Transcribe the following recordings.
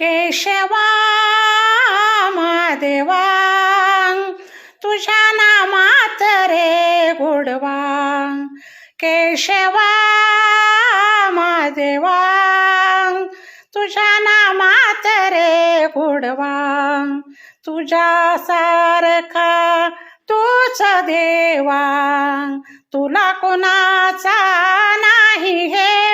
केशवा महादेवा तुझ्या नामात रे गोडवा. केशवा महादेवा तुझ्या नामात रे गोडवा. तुझ्या सारखा तूच देवा. तुला कोणाचा नाही हे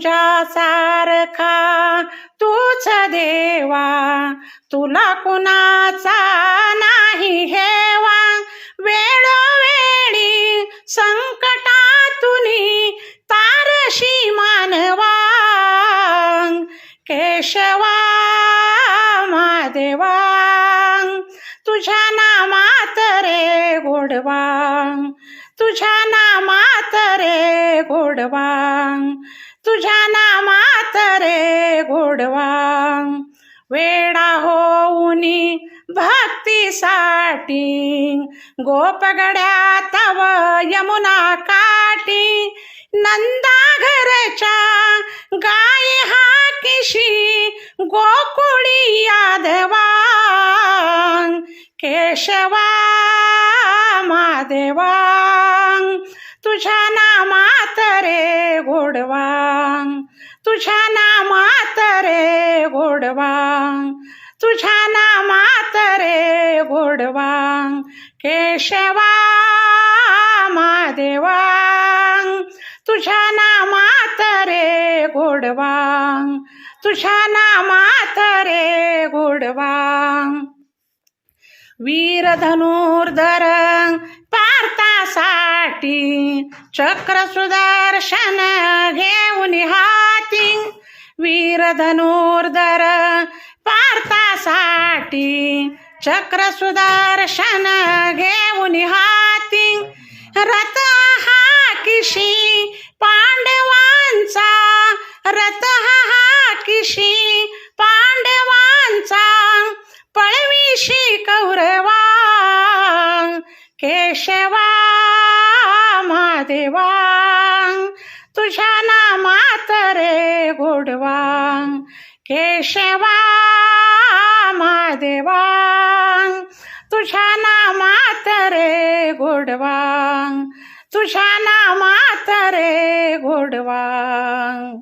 तुझ्या सारखा तूच देवा. तुला कुणाचा नाही हेवा. वेळोवेळी संकटातून तारशी मानवा. केशवा महादेवा तुझ्या नामात रे गोडवा. तुझ्या नामात रे गोडवा. तुझ्या नामात रे गोडवा. वेडा होऊनी भक्तीसाठी गोपगड्या तव यमुना काठी. नंदा घरच्या गाय हा किशी गोकुळी यादवा. केशवा महादेवा तुझ्या नामात रे गोडवांग. तुझ्या नामात रे गोडवांग. तुझ्या नामात रे गोडवांग. केशवा महादेवा तुझ्या नामात रे गोडवांग. तुझ्या नामात रे गोडवांग. वीर धनुर्धर पार्थासाठी चक्र सुदर्शन घेऊन हाती. वीर धनुर्धर पार्थासाठी चक्र सुदर्शन घेऊन हाती. रथ हा किशी पांडवांचा रथ हा किशी पांडवांचा पळविशी कौरवा. केशवा देवांग तुझ्या नामात रे गोडवांग केशवा महादेवांग तुझ्या नामात रे गोडवांग तुझ्या नामात रे गोडवांग.